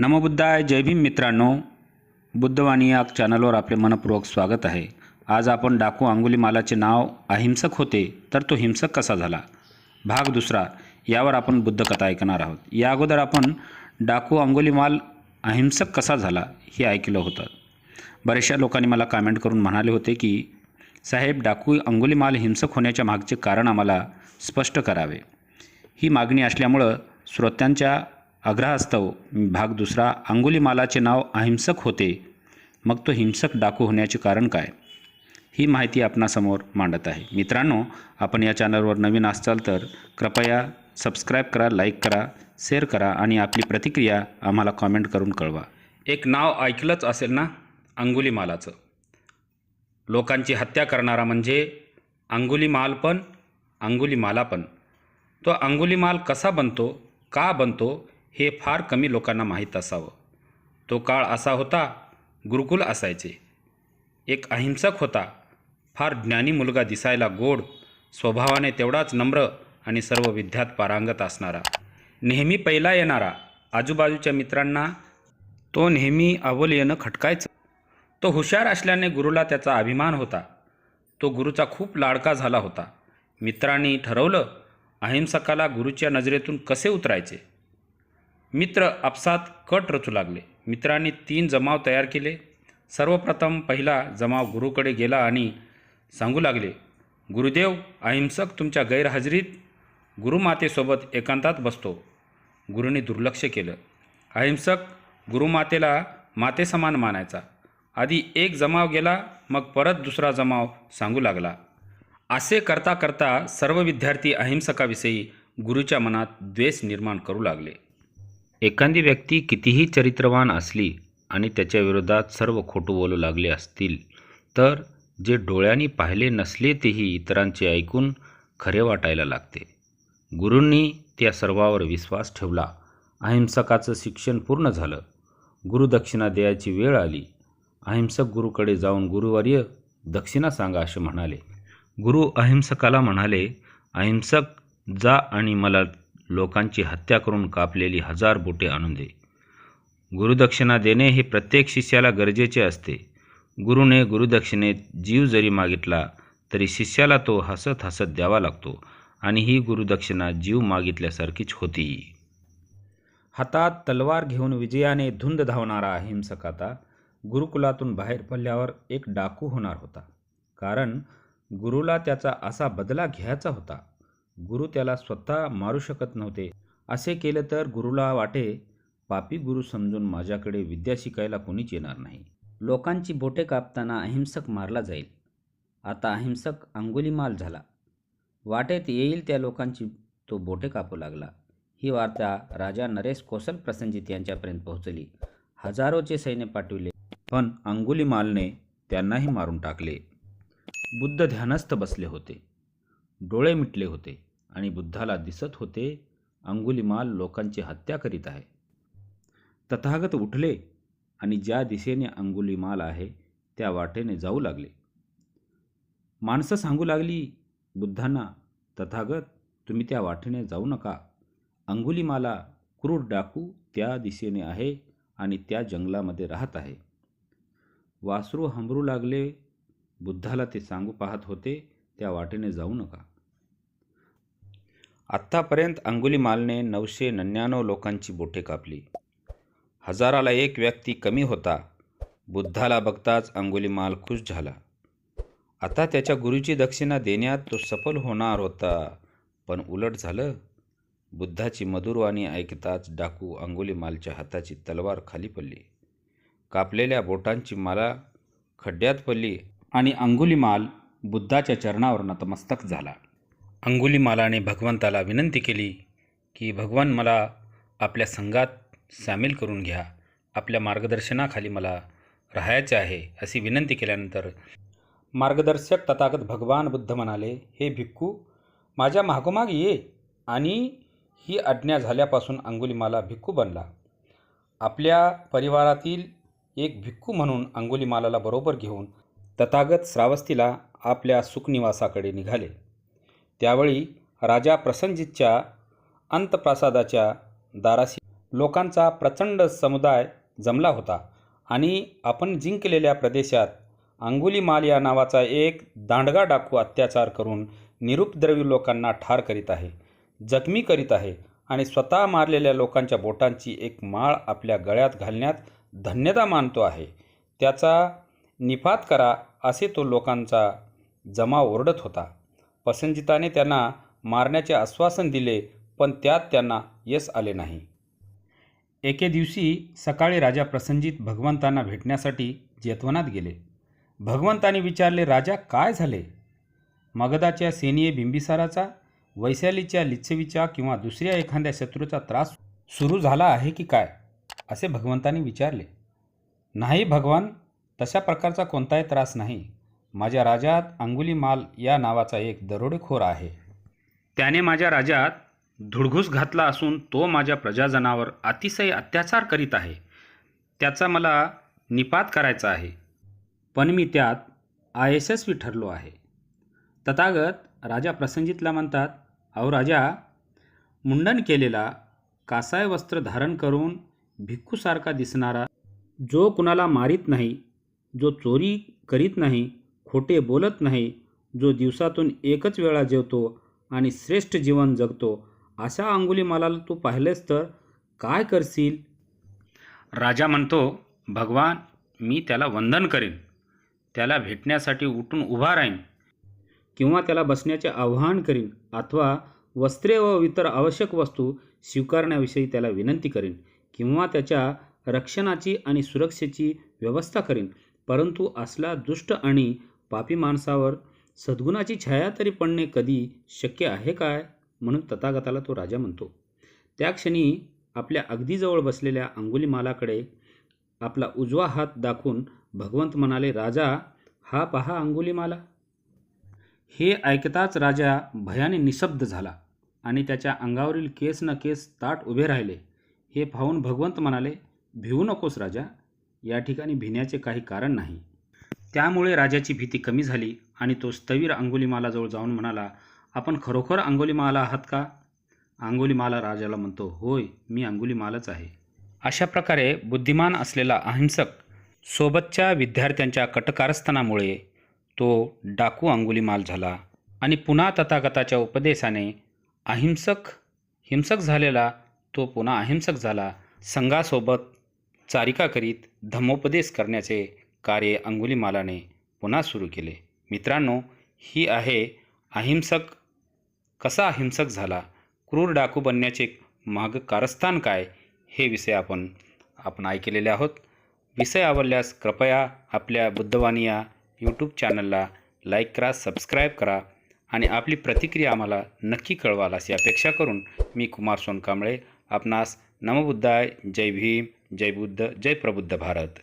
नमबुद्धाय जय भीम मित्रांनो. बुद्धवाणी या चॅनलवर आपले मनपूर्वक स्वागत आहे. आज आपण डाकू अंगुलीमालाचे नाव अहिंसक होते तर तो हिंसक कसा झाला? भाग दुसरा यावर आपण बुद्धकथा ऐकणार आहोत. या अगोदर आपण डाकू अंगुलीमाल अहिंसक कसा झाला हे ऐकलं होतं. बऱ्याचशा लोकांनी मला कमेंट करून म्हणाले होते की साहेब डाकू अंगुलीमाल हिंसक होण्याच्या मागचे कारण आम्हाला स्पष्ट करावे. ही मागणी असल्यामुळं श्रोत्यांच्या आग्रहास्तव भाग दुसरा अंगुलीमालाचे नाव अहिंसक होते. मग तो हिंसक डाकू होण्याचे कारण काय? ही माहिती आपणासमोर मांडत आहे. मित्रांनो आपण या चॅनलवर नवीन असाल तर कृपया सबस्क्राईब करा लाईक करा शेअर करा आणि आपली प्रतिक्रिया आम्हाला कॉमेंट करून कळवा. एक नाव ऐकलंच असेल ना? अंगुलीमालाचं लोकांची हत्या करणारा म्हणजे अंगुलीमाल पण अंगुलीमाला पण. तो अंगुलीमाल कसा बनतो का बनतो हे फार कमी लोकांना माहीत असावं. तो काळ असा होता गुरुकुल असायचे. एक अहिंसक होता. फार ज्ञानी मुलगा दिसायला गोड स्वभावाने तेवढाच नम्र आणि सर्व विद्यात पारांगत असणारा. नेहमी पहिला येणारा आजूबाजूच्या मित्रांना तो नेहमी अवल येणं खटकायचं. तो हुशार असल्याने गुरुला त्याचा अभिमान होता. तो गुरुचा खूप लाडका झाला होता. मित्रांनी ठरवलं अहिंसकाला गुरुच्या नजरेतून कसे उतरायचे? मित्र आपसात कट रचू लागले. मित्रांनी तीन जमाव तयार केले. सर्वप्रथम पहिला जमाव गुरुकडे गेला आणि सांगू लागले गुरुदेव अहिंसक तुमच्या गैरहजेरीत गुरुमातेसोबत एकांतात बसतो. गुरुने दुर्लक्ष केलं. अहिंसक गुरुमातेला मातेसमान मानायचा. आधी एक जमाव गेला मग परत दुसरा जमाव सांगू लागला. असे करता करता सर्व विद्यार्थी अहिंसकाविषयी गुरुच्या मनात द्वेष निर्माण करू लागले. एखादी व्यक्ती कितीही चरित्रवान असली आणि त्याच्या विरोधात सर्व खोटं बोलू लागले असतील तर जे डोळ्यांनी पाहिले नसले तेही इतरांचे ऐकून खरे वाटायला लागते. गुरूंनी त्या सर्वावर विश्वास ठेवला. अहिंसकाचं शिक्षण पूर्ण झालं. गुरुदक्षिणा द्यायची वेळ आली. अहिंसक गुरुकडे जाऊन गुरुवर्य दक्षिणा सांगा असे म्हणाले. गुरु अहिंसकाला म्हणाले अहिंसक जा आणि मला लोकांची हत्या करून कापलेली हजार बोटे आणून दे. गुरुदक्षिणा देणे हे प्रत्येक शिष्याला गरजेचे असते. गुरुने गुरुदक्षिणेत जीव जरी मागितला तरी शिष्याला तो हसत हसत द्यावा लागतो आणि ही गुरुदक्षिणा जीव मागितल्यासारखीच होती. हातात तलवार घेऊन विजयाने धुंद धावणारा अहिंसक आता गुरुकुलातून बाहेर पडल्यावर एक डाकू होणार होता. कारण गुरुला त्याचा असा बदला घ्यायचा होता. गुरु त्याला स्वतः मारू शकत नव्हते. असे केलं तर गुरुला वाटे पापी गुरु समजून माझ्याकडे विद्या शिकायला कोणीच येणार नाही. लोकांची बोटे कापताना अहिंसक मारला जाईल. आता अहिंसक अंगुलीमाल झाला. वाटेत येईल त्या लोकांची तो बोटे कापू लागला. ही वार्ता राजा नरेश कोसल प्रसंजित यांच्यापर्यंत पोहोचली. हजारोचे सैन्य पाठविले पण अंगुलीमालने त्यांनाही मारून टाकले. बुद्ध ध्यानस्थ बसले होते. डोळे मिटले होते. आणि बुद्धाला दिसत होते अंगुलीमाल लोकांची हत्या करीत आहे. तथागत उठले आणि ज्या दिशेने अंगुलीमाल आहे त्या वाटेने जाऊ लागले. माणसं सांगू लागली बुद्धांना तथागत तुम्ही त्या वाटेने जाऊ नका. अंगुलीमाला क्रूर डाकू त्या दिशेने आहे आणि त्या जंगलामध्ये राहत आहे. वासरू हंबरू लागले बुद्धाला ते सांगू पाहत होते त्या वाटेने जाऊ नका. आत्तापर्यंत अंगुलीमालने नऊशे नव्याण्णव लोकांची बोटे कापली. हजाराला एक व्यक्ती कमी होता. बुद्धाला बघताच अंगुलीमाल खुश झाला. आता त्याच्या गुरुची दक्षिणा देण्यात तो सफल होणार होता पण उलट झालं. बुद्धाची मधुरवाणी ऐकताच डाकू अंगुलीमालच्या हाताची तलवार खाली पडली. कापलेल्या बोटांची माला खड्ड्यात पडली आणि अंगुलीमाल बुद्धाच्या चरणावर नतमस्तक झाला. अंगुलीमालाने भगवंताला विनंती केली की भगवान मला आपल्या संघात सामील करून घ्या आपल्या मार्गदर्शनाखाली मला राहायचे आहे अशी विनंती केल्यानंतर मार्गदर्शक तथागत भगवान बुद्ध म्हणाले हे भिक्खू माझ्या मागोमाग ये आणि ही आज्ञा झाल्यापासून अंगुलीमाला भिक्खू बनला. आपल्या परिवारातील एक भिक्खू म्हणून अंगुलीमालाला बरोबर घेऊन तथागत श्रावस्तीला आपल्या सुखनिवासाकडे निघाले. त्यावेळी राजा प्रसनजितच्या अंतप्रासादाच्या दाराशी लोकांचा प्रचंड समुदाय जमला होता आणि आपण जिंकलेल्या प्रदेशात अंगुलीमाल या नावाचा एक दांडगा डाकू अत्याचार करून निरुपद्रवी लोकांना ठार करीत आहे जखमी करीत आहे आणि स्वतः मारलेल्या लोकांच्या बोटांची एक माळ आपल्या गळ्यात घालण्यात धन्यता मानतो आहे. त्याचा निफात करा असे तो लोकांचा जमाव ओरडत होता. पसंजिताने त्यांना मारण्याचे आश्वासन दिले पण त्यात त्यांना यश आले नाही. एके दिवशी सकाळी राजा प्रसंजित भगवंतांना भेटण्यासाठी जेतवनात गेले. भगवंतांनी विचारले राजा काय झाले? मगधाच्या सेनीय बिंबिसाराचा वैशालीच्या लिच्छवीच्या किंवा दुसऱ्या एखाद्या शत्रूचा त्रास सुरू झाला आहे की काय? असे भगवंतांनी विचारले. नाही भगवान तशा प्रकारचा कोणताही त्रास नाही. माझ्या राज्यात अंगुलीमाल या नावाचा एक दरोडेखोर आहे. त्याने माझ्या राज्यात धुडघूस घातला असून तो माझ्या प्रजाजनावर अतिशय अत्याचार करीत आहे. त्याचा मला निपात करायचा आहे. पण मी त्यात अयशस्वी ठरलो आहे. तथागत राजा प्रसंजितला म्हणतात अहो राजा मुंडन केलेला कासाय वस्त्र धारण करून भिक्खूसारखा दिसणारा जो कुणाला मारीत नाही जो चोरी करीत नाही खोटे बोलत नाही जो दिवसातून एकच वेळा जेवतो आणि श्रेष्ठ जीवन जगतो अशा अंगुलीमालाला तू पाहिलेस तर काय करशील? राजा म्हणतो भगवान मी त्याला वंदन करेन. त्याला भेटण्यासाठी उठून उभा राहीन. किंवा त्याला बसण्याचे आवाहन करीन अथवा वस्त्रे व इतर आवश्यक वस्तू स्वीकारण्याविषयी त्याला विनंती करीन किंवा त्याच्या रक्षणाची आणि सुरक्षेची व्यवस्था करीन. परंतु असला दुष्ट आणि पापी माणसावर सद्गुणाची छाया तरी पडणे कधी शक्य आहे काय? म्हणून तथागताला तो राजा म्हणतो. त्या क्षणी आपल्या अगदी जवळ बसलेल्या अंगुलीमालाकडे आपला उजवा हात दाखवून भगवंत म्हणाले राजा हा पहा अंगुलीमाला हे ऐकताच राजा भयाने निशब्द झाला आणि त्याच्या अंगावरील केस न केस ताट उभे राहिले. हे पाहून भगवंत म्हणाले भिवू नकोस राजा या ठिकाणी भिण्याचे काही कारण नाही. त्यामुळे राजाची भीती कमी झाली आणि तो स्थवीर अंगुलीमालाजवळ जाऊन म्हणाला आपण खरोखर अंगुलीमाला आहात का? अंगुलीमाला राजाला म्हणतो होय मी अंगुलीमालच आहे. अशा प्रकारे बुद्धिमान असलेला अहिंसक सोबतच्या विद्यार्थ्यांच्या कटकारस्थानामुळे तो डाकू अंगुलीमाल झाला आणि पुन्हा तथागताच्या उपदेशाने अहिंसक हिंसक झालेला तो पुन्हा अहिंसक झाला संघासोबत चारिका करीत धम्मोपदेश करण्याचे कार्य अंगुलीमालाने पुन्हा सुरू केले. मित्रांनो ही आहे अहिंसक कसा अहिंसक झाला? क्रूर डाकू बनण्याचे माग कारस्थान काय? हे विषय आपण आपण ऐकलेले आहोत. विषय आवडल्यास कृपया आपल्या बुद्धवाणी या यूट्यूब चॅनलला लाईक करा सबस्क्राईब करा आणि आपली प्रतिक्रिया आम्हाला नक्की कळवाल अशी अपेक्षा करून मी कुमार सोनकांबळे आपणास नमबुद्धाय जय भीम जय बुद्ध जय प्रबुद्ध भारत.